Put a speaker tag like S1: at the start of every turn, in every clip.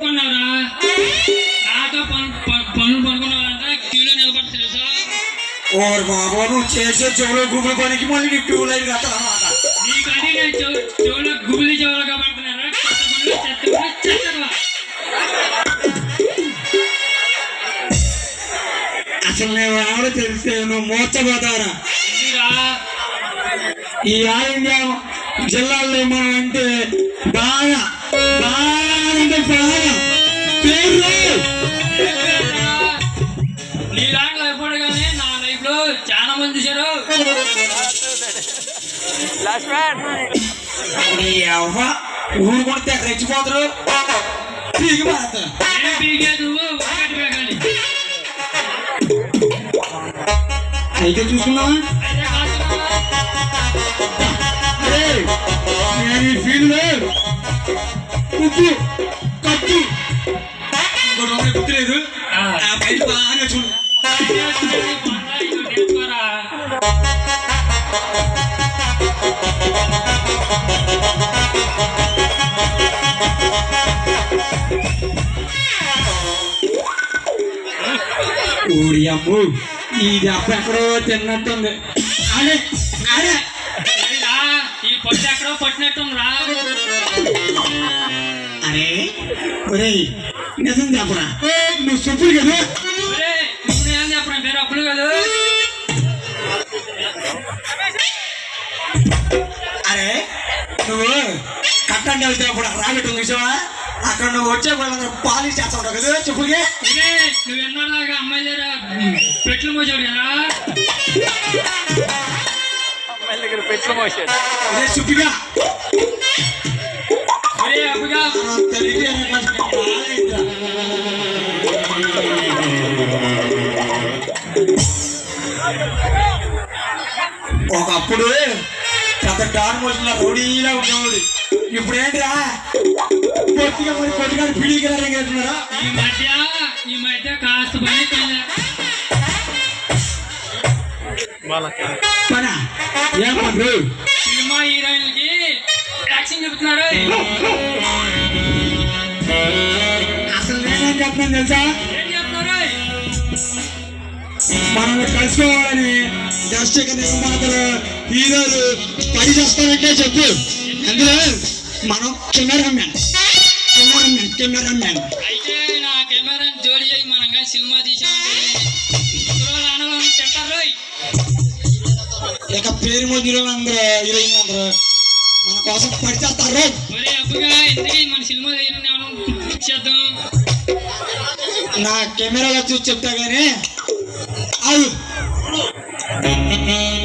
S1: కొన్నారా నాతో పను ప- పనులు పనుకున్నారంట క్యూలో నిలబడి తెలుసా
S2: ఓరు బాబు నువ్వు చేసే చెవులో గుబులు పనికి మళ్ళీ నీ ట్యూబ్ లైట్ కట్టాలన్నమాట
S1: నీకని నేను చెవు చెవులో గుబులి చెవులు కాబడుతున్నారా కొత్త పనులు చెత్త పనులు చెత్తగా
S2: అసలు నేను ఎవరో తెలిస్తే నువ్వు మోర్చపోతారా
S1: ఎందుకురా
S2: ఈ ఆల్ ఇండియా జిల్లాల్లో మనం అంటే బాగా పేర్లు
S1: నీలాంటి లైఫ్ కానీ నా లైఫ్లో చాలా మంది చూశారు.
S2: నీ అవ్వ ఊరు కొడితే రెచ్చిపోతారు.
S1: ఏం ఒకటి పీకాలి
S2: అయితే చూసుకున్నావా నేను ఈ ఫీల్డ్ గుర్తులేదు.
S1: ఆ.
S2: ఆ బయట బాగానే చూడు. దెబ్బ ఎక్కడో తిన్నట్టుంది. అదే అదే
S1: ఈ పట్టు ఎక్కడో పట్టినట్టుందిరా.
S2: అరే ఒరేయ్ నిజం చెప్పరా? నువ్వు చెప్పులు కదా?
S1: ఒరే, చెప్పరా? అప్పులు కదా.
S2: అరే నువ్వు కట్టండి వెళ్తే అప్పుడు రాబెట్టు చూసావా? అక్కడ నువ్వు వచ్చే వాళ్ళందరూ పాలిష్ చేస్తా ఉంటావు కదా చెప్పులకి?
S1: ఒరే, నువ్వు ఎన్నోలాగా అమ్మాయి దగ్గర పెట్లు మోసాడు కదా
S3: అమ్మాయిల దగ్గర పెట్లు మోసాడు.
S2: అదే ఒకప్పుడు పెద్ద డాన్ మోసిన రౌడీలా ఉండేవాడు ఇప్పుడు ఏంటిరా పొట్టిగా మరి పొట్టిగా పిడికి రంగేస్తున్నారా
S1: ఈ మధ్య ఈ మధ్య కాస్త పని ఎక్కువైంది.
S2: పనా? ఏం పండు
S1: సినిమా హీరోయిన్లకి చెబుతున్నారు
S2: అసలు నేనేం చెప్తున్నాను తెలుసా?
S1: ఏం చెప్తున్నారు
S2: మనం కలుసుకోవాలని దర్శక నిర్మాతలు హీరోలు పని చేస్తారంటే చెప్పు. అందులో మనం కెమెరామ్యాన్ కెమెరామ్యాన్ కెమెరామ్యాన్
S1: అయితే నా కెమెరా జోడి అయ్యి మనం కానీ సినిమా తీసామంటే.
S2: ఇక పేరు హీరోలు అందరూ హీరోయిన్ అందరూ. మన కోసం పని చేస్తారు
S1: ఒరే అప్పుగా ఇంతకీ మన సినిమా తీయడం ఏమన్నా ఫిక్స్ చేద్దాం
S2: నా కెమెరాలో చూసి చెప్తా గానీ అవు ఒరే అబ్బాయి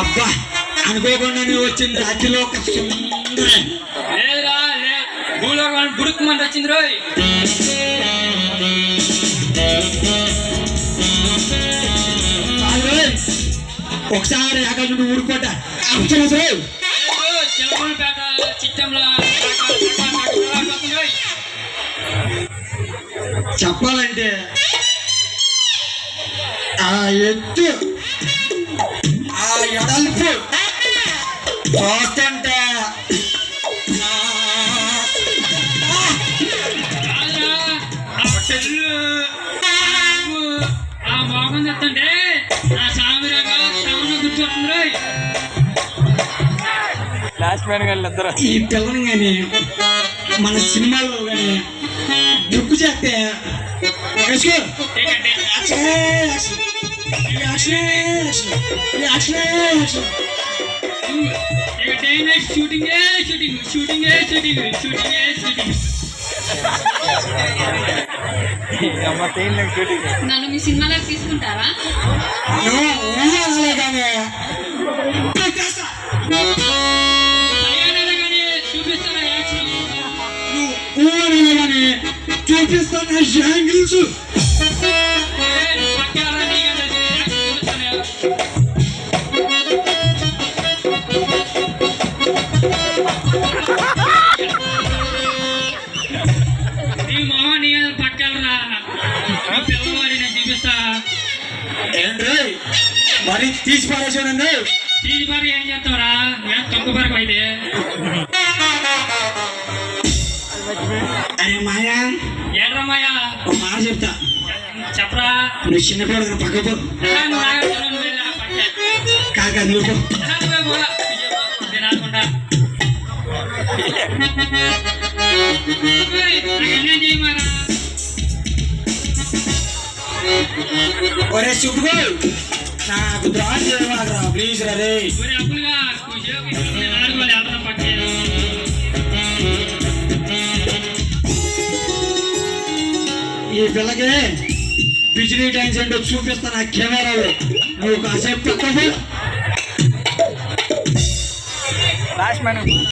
S2: అబ్బా అనుకోకుండానే వచ్చింది రాత్రిలో ఒక సుందరం
S1: లేదురా లే భూలోకం బుడుక్కుమంది వచ్చింది రోయ్
S2: కాదు. ఒకసారి నుండి ఊరుకోట
S1: చిట్టంలో రోయ్
S2: చెప్పాలంటే ఆ ఎత్తు. ఆ ఎడల్పు. చూస్తుంటే ఆ,
S1: చెప్తుంటే నా సామిరాగా
S3: లాస్ట్ మ్యాన్ గారు ఇద్దరు.
S2: ఈ పిల్లని కానీ మన సినిమాలో కానీ దుక్కు చేస్తే వేసుకో
S1: ఏంటంటే
S2: ఆ యాక్షనే యాక్షన్ ఇది యాక్షనే యాక్షన్ ఇది యాక్షనే యాక్షన్
S1: ఇక day night షూటింగే shooting షూటింగే shooting షూటింగే shooting
S3: అమ్మ తేలిన షూటింగ్
S4: నన్ను మీ సినిమాలోకి తీసుకుంటారా
S1: చూపిస్తా
S2: ఏంటి మరి తీసి పారేసానండి
S1: తీసి పారు ఏం చేస్తావురా? నేను తొంగ పరకు అయితే.
S2: అరే మాయా.
S1: ఏడ్రమ్మాయా
S2: ఒక మాట చెప్తా.
S1: చెప్పరా?
S2: నువ్వు చిన్నపిల్లడు పక్కకు. కాక నువ్వు. ఒరే చుట్టుకో. నాకు ద్రాక్ష ప్లీజ్ రా
S1: అప్పులుగా
S2: ఈ పిల్లకి బిజినీ టైమ్స్ ఏంటో చూపిస్తాను ఆ కెమెరాలో నువ్వు కాసేపు పక్కకు